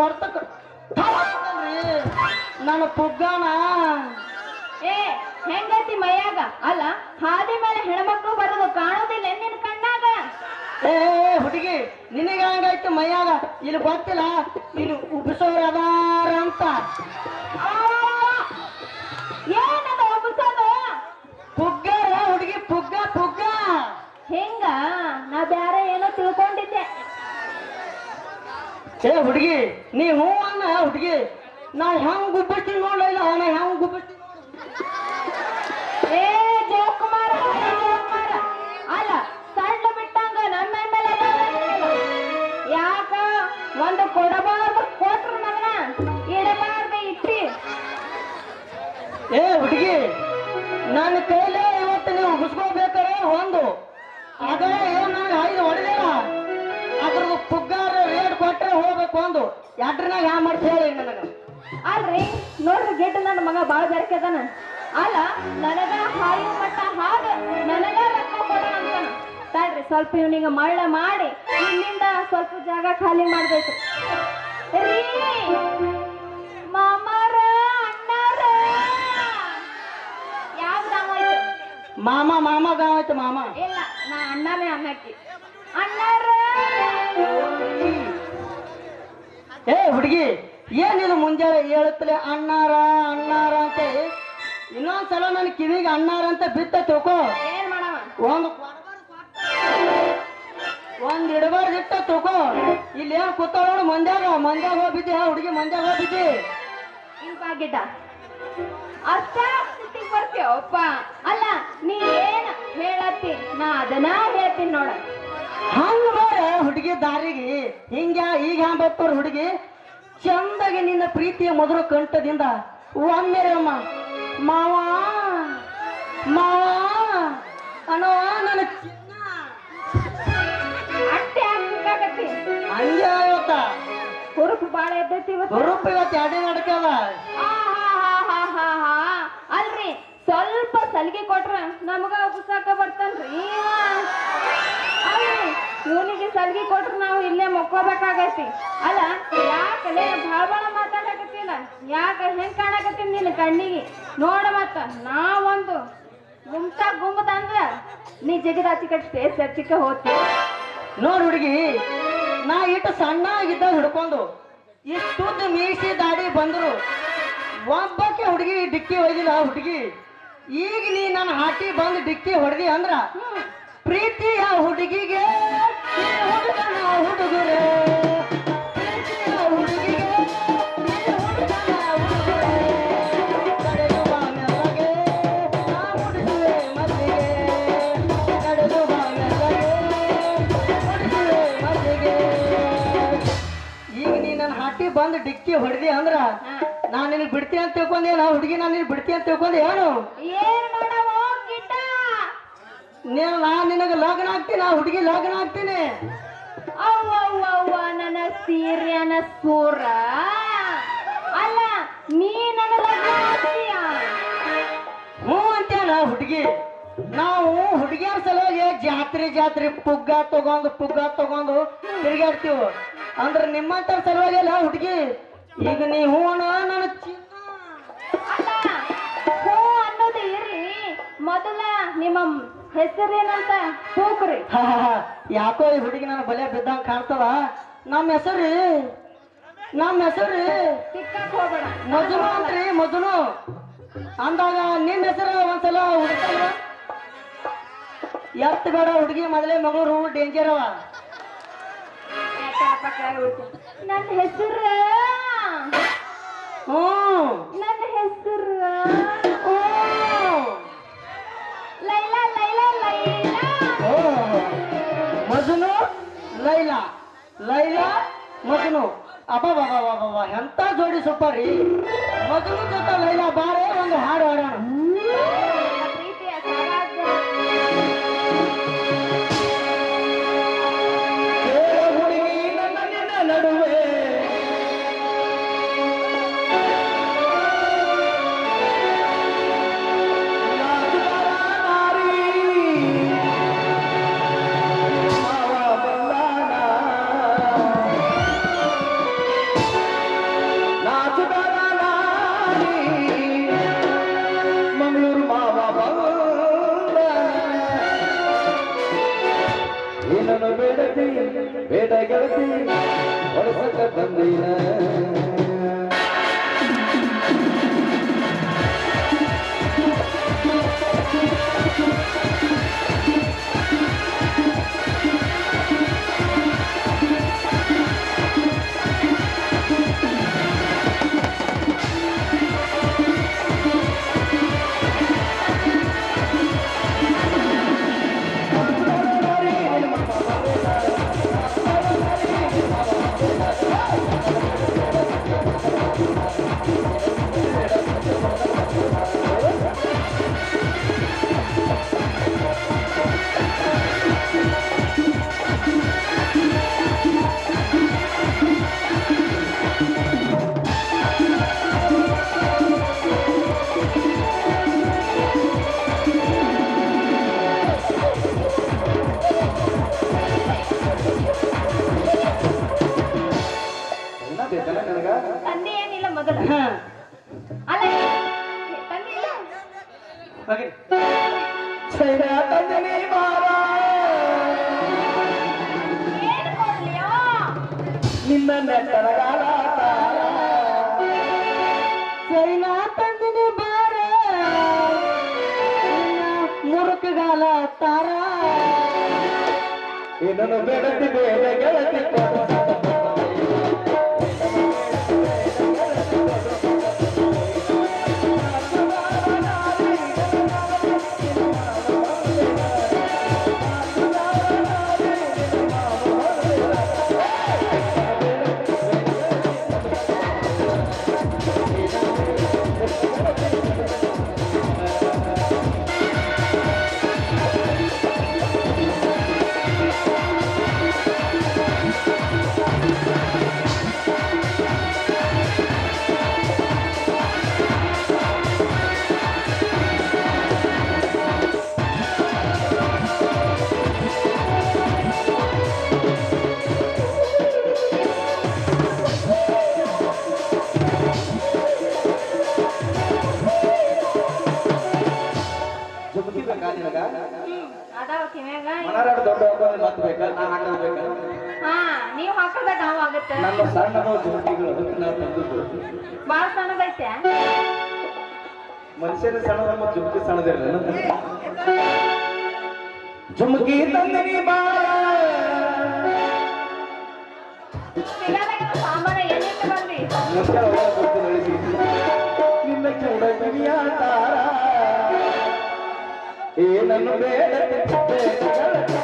ಹೊರ್ತಕ್ಕ ನನ್ನ ಪುಗ್ಗಾನ. ಏ ಹೆಂಗೈತಿ ಮೈಯಾಗ? ಅಲ್ಲ ಹಾದಿ ಮೇಲೆ ಹೆಣ್ಮಕ್ಳು ಬರೋದು ಕಾಣೋದಿಲ್ಲ ನಿನ್ ಕಣ್ಣಾಗ. ಏ ಹುಡುಗಿ ನಿನಗೆ ಹಂಗಾಯ್ತು ಮೈಯಾಗ? ಇಲ್ಲಿ ಗೊತ್ತಿಲ್ಲ ಇಲ್ಲಿ ಉಬ್ಬಿಸೋರು ಅದಾರ ಅಂತ ಆ, ಏನದು ಒಬ್ಬಸೋದು ಪುಗ್ಗಾರ ಹುಡುಗಿ ಪುಗ್ಗ ಪುಗ್ಗ ಹೆಂಗ ನಾ ಬ್ಯಾರೆ ಏನೋ ತಿಳ್ಕೊಂಡಿದ್ದೆ ಏ ಹುಡುಗಿ ನೀ ಹ್ಞೂ ಅನ್ನ ಹುಡುಗಿ ನಾವು ಹೆಂಗ್ ಗುಬ್ಬಟ್ಟಿ ನೋಡ್ಲಿಲ್ಲ ಅವನ ಹೆಂಗ್ ಗುಬ್ಬಟ್ಟಿ ಏ ಜಯಕುಮಾರ ಜಯಕುಮಾರ. ಅಲ್ಲ ಸಣ್ಣ ಬಿಟ್ಟಂಗ ನಮ್ಮ ಮೇಲೆ ಯಾಕ? ಒಂದು ಕೊಡಬಾರ್ದು ಕೊಟ್ರು ಮಗನ. ಇಡಬಾರ್ದು ಇಟ್ಟಿ ಏ ಹುಡುಗಿ ನನ್ನ ಕೈಲೇ ಇವತ್ತು ನೀವು ಉಗಿಸ್ಕೋಬೇಕಾರೆ ಒಂದು. ಅದ ಎಡ್ರನಾಗ ಯಾ ಮಾಡ್ತೀವಿ ಹೇಳಿ ನನಗೆ ಅಲ್ರಿ ನೋಡ್ರಿ ಗೆಟ್ ನನ್ನ ಮಗ ಬಾಳ ಬೆರಕೆದಾನ ಅಲ್ಲ ನನಗ ಹಾಯು ಮಟ್ಟ ಹಾಗ ನನಗ ರೊಕ್ಕ ಅಂತಾನ ತಡ್ರಿ ಸ್ವಲ್ಪ ಇವನಿಗೆ ಮಳ್ಳ ಮಾಡಿ ಇಲ್ಲಿಂದ ಸ್ವಲ್ಪ ಜಾಗ ಖಾಲಿ ಮಾಡ್ಬೇಕು. ಮಾಮಾರ ಅಣ್ಣಾರ. ಯಾವ್ದಾವಾಯ್ತು ಮಾಮ ಮಾಮ ಗಾವಾಯ್ತು ಮಾಮ. ಇಲ್ಲ ನಾ ಅಣ್ಣನೇ ಅನ್ನಕ್ಕೆ ಅಣ್ಣಾರ. ಏ ಹುಡುಗಿ ಏನಿದು ಮುಂಜಾನೆ ಹೇಳುತ್ತಲೇ ಅಣ್ಣಾರ ಅಣ್ಣಾರ ಅಂತ ಇನ್ನೊಂದ್ಸಲ ನನ್ನ ಕಿವಿಗೆ ಅಣ್ಣಾರ ಅಂತ ಬಿತ್ತ ತಿಳ್ಕೊ. ಒಂದು ಒಂದ್ ಇಡಬಾರ್ದು ಇಟ್ಟ ತಿಳ್ಕೊ. ಇಲ್ಲಿ ಏನ್ ಕೂತಾಳ ನೋಡು ಮಂದ್ಯಾಗ. ಮಂದ್ಯಾಗ ಹೋಗ್ಬಿದ್ದಿ ಹುಡುಗಿ ಮಂದ್ಯಾಗ ಹೋಗ್ಬಿದ್ದಿ. ಇಂಪ ಗಿಡ್ಡ ಅಷ್ಟ ಬರ್ತೀವಪ್ಪ ಅಲ್ಲ ನೀ ಏನ್ ಹೇಳತ್ತಿ? ನಾ ಅದನ್ನ ಹೇಳ್ತೀನಿ ನೋಡ. ದಾರಿಗೆ ಹಿಂಗ ಈಗ ಹ್ಯಾಂಗ ಬರ್ತಾರ ಹುಡುಗಿ ಚಂದಾಗಿ ನಿನ್ನ ಪ್ರೀತಿಯ ಮೊದಲು ಕಂಠದಿಂದ ಒಮ್ಮೆ ಅಮ್ಮ ಮಾವ ಮಾವ ಅನ್ನೋ ನನ್ನ ಹಂಗೆ ಇವತ್ತ. ಹುರುಪು ಬಾಳ ಎದ್ದೈತಿ ಇವತ್ತು. ಬರುಪ್ಪ ಇವತ್ತು ಎರಡೇ ನಡ್ಕದ. ಅಲ್ರಿ ಸ್ವಲ್ಪ ಸಲಿಗೆ ಕೊಟ್ರ ನಮಗ ಪುಸ್ತಕ ಬರ್ತಾನ್ರಿ. ಅಲ್ರಿ ಇವನಿಗೆ ಸಲಿಗೆ ಕೊಟ್ರೆ ನಾವು ಇಲ್ಲೇ ಮಕ್ಕೋಬೇಕಾಗತ್ತಿ ಅಲ್ಲ ಯಾಕಲೇ ಭಾಳ ಭಾಳ ಮಾತಾಡಕತ್ತಿಲ್ಲ ಯಾಕೆ ಹೆಂಗ್ ಕಾಣಕತ್ತೀನಿ ನಿನ್ನ ಕಣ್ಣಿಗೆ? ನೋಡ ಮತ್ತ ನಾವೊಂದು ಗುಮ್ತಾ ಗುಮ್ಮದ ಅಂದ್ರೆ ನೀ ಜಗದ ಆಚೆ ಕಟ್ ಹೋತಿ ಚರ್ಚಿಕ ಹೋಗ್ತಿ. ನೋಡ್ ಹುಡುಗಿ ನಾ ಇಟ್ಟು ಸಣ್ಣ ಇದ್ದ ಹುಡ್ಕೊಂಡು ಇಷ್ಟುದ್ದು ಮೀಸಿ ದಾಡಿ ಬಂದ್ರು. ಒಬ್ಬಕ್ಕೆ ಹುಡುಗಿ ಡಿಕ್ಕಿ ಹೊಯ್ದಿಲ್ಲ ಹುಡುಗಿ. ಈಗ ನೀ ನನ್ನ ಹಾಟಿ ಬಂದು ಡಿಕ್ಕಿ ಹೊಡೆದಿ ಅಂದ್ರ ಪ್ರೀತಿಯ ಹುಡುಗಿಗೆ ಬಂದು ಡಿಕ್ಕಿ ಹೊಡೆದಿ ಅಂದ್ರ ನಾನು ನಿನ್ ಬಿಡ್ತೀನಿ ಅಂತ ತಿಳ್ಕೊಂಡೆ ನಾ ಹುಡುಗಿ ನಾನು ನಿನ್ ಬಿಡ್ತೀನಿ ಅಂತ ತಿಳ್ಕೊಂಡೆ ಏನು ನೀನು ನಾ ನಿನಗೆ ಲಗ್ನ ಆಗ್ತೀನಿ ಆ ಹುಡುಗಿ ಲಗ್ನ ಆಗ್ತೀನಿ. ಅವ್ವ ಅವ್ವ ಅವ್ವ ನನ್ನ ಸೀರ್ಯನ ಸೂರ. ಅಲ್ಲ ನೀ ನನ್ನ ಲಗ್ನ ಆಗ್ತೀಯ ಹ್ಞೂ ಅಂತೇನ ಹುಡುಗಿ. ನಾವು ಹುಡುಗಿಯರ ಸಲುವಾಗಿ ಜಾತ್ರೆ ಜಾತ್ರೆ ಪುಗ್ಗ ತಗೊಂಡು ಪುಗ್ಗ ತಗೊಂಡು ತಿರುಗಾಡ್ತೀವಿ ಅಂದ್ರೆ ನಿಮ್ಮಂತರ ಸಲುವಾಗಿ ಅಲ್ಲ ಹುಡುಗಿ. ಈಗ ನೀ ಹ್ಞೂ ನನ್ನ ಚಿನ್ನ ಅಲ್ಲ ಹೂ ಅನ್ನೋದು ಇರ್ಲಿ. ಮೊದಲ ನಿಮ್ಮ ಹೆಸರೇನಂತ? ಹಾ. ಯಾಕೋ ಈ ಹುಡುಗಿ ನನ್ನ ಬಲೆ ಬಿದ್ದಂಗ ಕಾಣ್ತದ? ನಮ್ಮ ಹೆಸರು ನಮ್ಮ ಹೆಸರು ಸಿಕ್ಕಕ್ ಮಜುನು ಅಂತ್ರಿ ಮಜುನು. ಅಂದಾಗ ನಿನ್ನ ಹೆಸರು ಒಂದ್ಸಲ ಹುಡುಕಲ್ಲ ಎತ್ತ ಬೇಡ ಹುಡುಗಿ ಮೊದಲೇ ಮಗಳು ಡೇಂಜರ್ ಅವ. ನನ್ನ ಹೆಸರು. ಹ್ಞೂ ನನ್ನ ಹೆಸರು. ಲೈಲಾ ಮಜುನು ಅಬ್ಬಬ್ಬಬ್ಬಬ್ಬ ಎಂತ ಜೋಡಿ ಸೂಪರ್ ರೀ ಮಜನು ಜೊತೆ ಲೈಲಾ ಬಾರೆ ಒಂದು ಹಾಡು ಹಾಡೋಣ ನಿನ್ನ ತಾರ ಸೈನಾ ತಂದಿನಿ ಬಾರ. ಮುರುಕಗಾಲ ತಾರ. ಇದನ್ನು ಬೆಳತಿ ಬೇಡ ಗೆಳತಿ ನೀವ್ ಹಾಕೋಬೇಕು ನಮ್ಮ ಸಣ್ಣದ ಜುಮ್ಕಿಗಳು ಅದಕ್ಕೆ ನಾ ತಂದದ್ದು. ಬಾಳ ಸಣ್ಣದೈತೆ ಮನುಷ್ಯನ ಸಣ್ಣದ ಮತ್ತು ಜುಮ್ಕಿ ಜುಮ್ಕಿ ತಂದನಿ ಬಾಳ. ಎಲ್ಲಿಂದ ಬಂದಿ ತಾರ. ಏನನ್ನು ಬೇಡ ಬೇಡ